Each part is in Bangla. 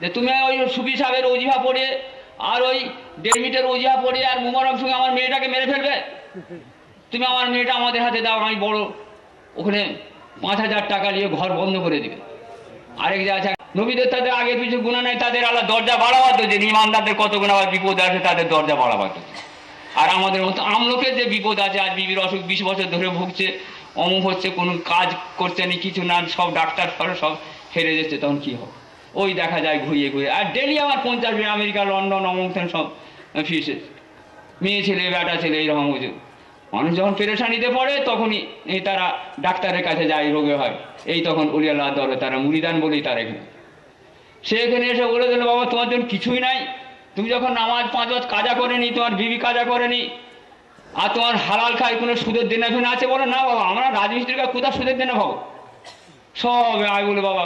যে তুমি ওই সুবি সাহেবের অজিহা পড়ে আর ওই দেড় মিটার অজিহা পড়ে আর মুবারক সঙ্গে আমার মেয়েটাকে মেরে ফেলবে? তুমি আমার মেয়েটা আমাদের হাতে দাও, আমি বড় ওখানে পাঁচ হাজার টাকা নিয়ে ঘর বন্ধ করে দিবে। আরেক যে আছে, নবীদের তাদের আগে পিছু গুণা নাই, তাদের আল্লাহ দরজা বাড়াবার যে ইমানদারদের কত গুণা আবার বিপদ আছে তাদের দরজা বাড়াবার আর আমাদের মতো আমলোকের যে বিপদ আছে, আজ বিবির অসুখ, বিশ বছর ধরে ভুগছে, অমুক হচ্ছে, কোনো কাজ করছে না, কিছু না, সব ডাক্তার ফারে সব হেরে যাচ্ছে তখন কি হবে? ওই দেখা যায় ঘুরিয়ে ঘুরিয়ে। আর ডেলি আমার পঞ্চাশ জন আমেরিকা, লন্ডন, অমুক সব ফিসে মেয়ে ছেলে, বেটা ছেলে এইরকম বুঝে মানুষ যখন পেরেশানিতে পড়ে, তখনই তারা ডাক্তারের কাছে যায়, রোগে হয়। এই তখন উলিয়াল্লাহ দরে তারা মুড়িদান বলেই তারা এখানে। সে এখানে এসে বলে দিল, বাবা, তোমার জন্য কিছুই নাই। তুমি যখন নামাজ পাঁচ ওয়াক্ত কাজা করেনি তোমার বিবি কাজা করেনি আর তোমার হালাল খায় কোনো সুদের দেনা ফেনা আছে বলো, না বাবা, আমরা রাজমিস্ত্রির কাছে কোথাও সুদের দেনা পাবো। সব আমি বলে, বাবা,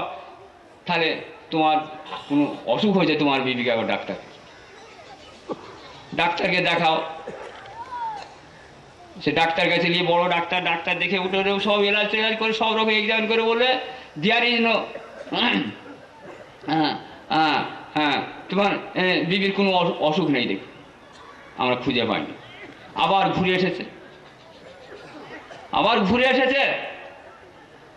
তাহলে তোমার কোনো অসুখ হয়েছে তোমার বিবিকে আবার ডাক্তার ডাক্তারকে দেখাও। সে ডাক্তার কাছে নিয়ে বড় ডাক্তার ডাক্তার দেখে উঠে উঠে সব এলাজ টেলাজ করে, সব রকম এক্সামিন করে বললে দিয়ার ইজ নো হ্যাঁ হ্যাঁ হ্যাঁ তোমার বিবির কোনো অসু- অসুখ নেই দেখ। আমরা খুঁজে পাইনি। আবার ঘুরে এসেছে। আবার ঘুরে এসেছে।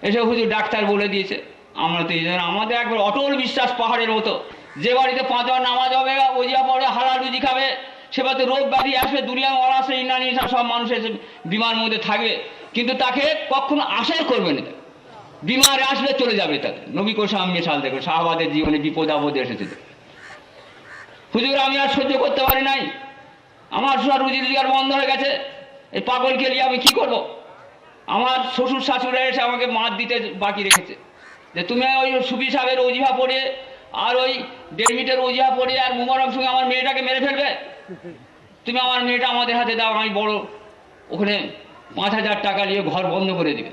এসে হুজুর ডাক্তার বলে দিয়েছে। আমরা তো এই আমাদের একবার অটল বিশ্বাস পাহাড়ের মতো। যে বাড়িতে পাঁচবার নামাজ হবে, ওজিয়া পড়ে হালাল রুজি খাবে, সে বাড়িতে রোগ ব্যাধি আসবে দুনিয়া অনাসে ইনানি সব মানুষ এসে বিমার মধ্যে থাকবে কিন্তু তাকে কখনো আশাই করবে না। বিমারে আসলে চলে যাবে তাকে। নবী কোসাম মেশাল দেখো শাহবাদের জীবনে বিপদ আপদে এসেছে। হুজুর, আমি আর সহ্য করতে পারি নাই। আমার সব রুজি রোজগার বন্ধ হয়ে গেছে। এই পাগল নিয়ে আমি কি করব? আমার শ্বশুর শাশুড়া এসে আমাকে মাত দিতে বাকি রেখেছে। যে তুমি ওই সুবি সাহেবের অজিহা পড়ে আর ওই দেড় মিটার অজিহা পড়ে আর মুবারক সঙ্গে আমার মেয়েটাকে মেরে ফেলবে? তুমি আমার মেয়েটা আমাদের হাতে দাও, আমি বড়। ওখানে পাঁচ হাজার টাকা নিয়ে ঘর বন্ধ করে দিবে।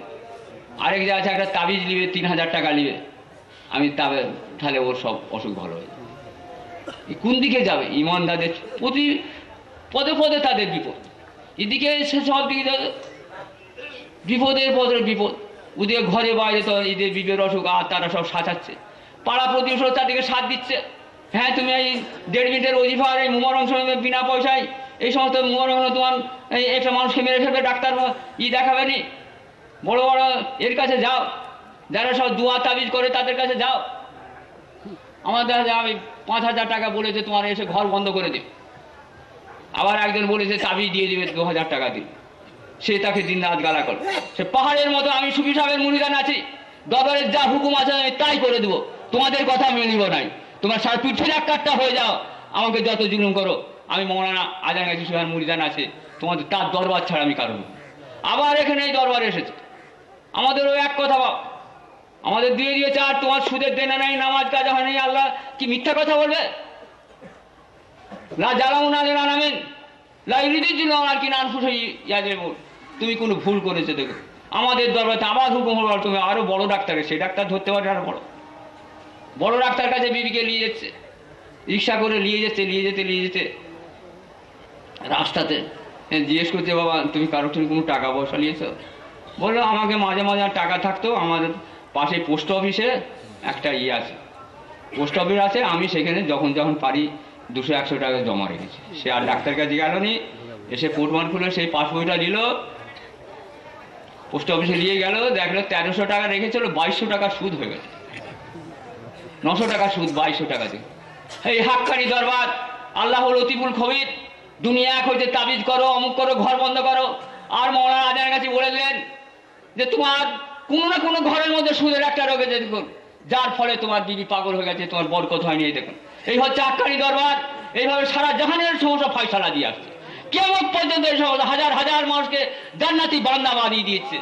আরেক যে আছে, একটা তাবিজ নিবে, তিন হাজার টাকা নিবে। আমি তাবে, তাহলে ওর সব অসুখ ভালো হয়ে যাবে। কোন দিকে যাবে? ইমানদারদের প্রতি, পদে পদে তাদের বিপদ। এদিকে সে সব দিকে বিপদের পদের বিপদ। ওদিকে ঘরে বাইরে তো এদের বিবের অসুখ, আর তারা সব সাজাচ্ছে পাড়া প্রতিবেশী তাদেরকে সাথ দিচ্ছে। হ্যাঁ তুমি এই দেড় মিনিটের অজিফার এই মুমর অংশ বিনা পয়সায় এই সমস্ত মুমর অংশ তোমার এই একটা মানুষকে মেরে ফেলবে, ডাক্তার ই দেখাবে নি বড় বড় এর কাছে যাও। যারা সব দুয়া তাবিজ করে তাদের কাছে যাও। আমার দেখা যায়, আমি পাঁচ হাজার টাকা বলেছে তোমার এসে ঘর বন্ধ করে দিবে। আবার একজন বলেছে, তাবিজ দিয়ে দিবে দু হাজার টাকা দিবে সে তাকে দিন রাত গালা করে। সে পাহাড়ের মতো, আমি সুফি সাহেবের মুড়িদান আছি দরবারের যা হুকুম আছে, আমি তাই করে দেবো। তোমাদের কথা আমি নিব নাই। তোমার সার পিঠির কাটটা হয়ে যাও। আমাকে যত জুলুম করো, আমি মৌলানা আজান গাছি সুহার মুড়িদান আছে তোমাদের তার দরবার ছাড়া আমি কারণ আবার এখানে এই দরবার এসেছে। আমাদেরও এক কথা বাপ আমাদের দিয়ে দিয়েছে, আর তোমার সুদের দেনা নাই, নামাজ কাজা হয় নাই, আল্লাহ কি মিথ্যা কথা বলবে? না জ্বালাও না জানা নামেন জন্য আমার কি নান ফুসে ইয়াদের বল তুমি কোনো ভুল করেছ দেখো। আমাদের দরবারে আবার হুকুম হলো তুমি আরও বড় ডাক্তারকে সেই ডাক্তার ধরতে পারে আরও বড়। বড় ডাক্তার কাছে বিবিকে নিয়ে যাচ্ছে রিক্সা করে নিয়ে যেতে নিয়ে যেতে নিয়ে যেতে। রাস্তাতে হ্যাঁ, জিজ্ঞেস করছে বাবা তুমি কারোর থেকে কোনো টাকা পয়সা নিয়েছো? বলল আমাকে মাঝে মাঝে টাকা থাকতো আমাদের পাশে পোস্ট অফিসে একটা ইয়ে আছে। পোস্ট অফিস আছে আমি সেখানে যখন যখন পারি দুশো একশো টাকা জমা রেখেছি। সে আর ডাক্তার কাছে গেল নি এসে পোর্টমান খুলে সেই পাসবইটা নিল পোস্ট অফিসে নিয়ে গেল, দেখল তেরোশো টাকা রেখেছিল, বাইশশো টাকা সুদ হয়ে গেছে। নশো টাকা সুদ, বাইশশো টাকা দিয়ে। এই হাক্কানি দরবার আল্লাহ হল লতিফুল খবির, দুনিয়া এক হইতে তাবিজ করো, অমুক করো, ঘর বন্ধ করো। আর মৌলানা আজানের কাছে বলে দিলেন যে তোমার কোনো না কোনো ঘরের মধ্যে সুদের একটা রোগে দেখুন। যার ফলে তোমার দিদি পাগল হয়ে গেছে, তোমার বরকত হয়নি, এই দেখুন। এই হচ্ছে আক্কানি দরবার, এইভাবে সারা জাহানের সমস্যা ফয়সালা দিয়ে আসছে। কেমন পর্যন্ত হাজার হাজার মানুষকে জান্নাতি বান্দা বানিয়ে দিয়েছে?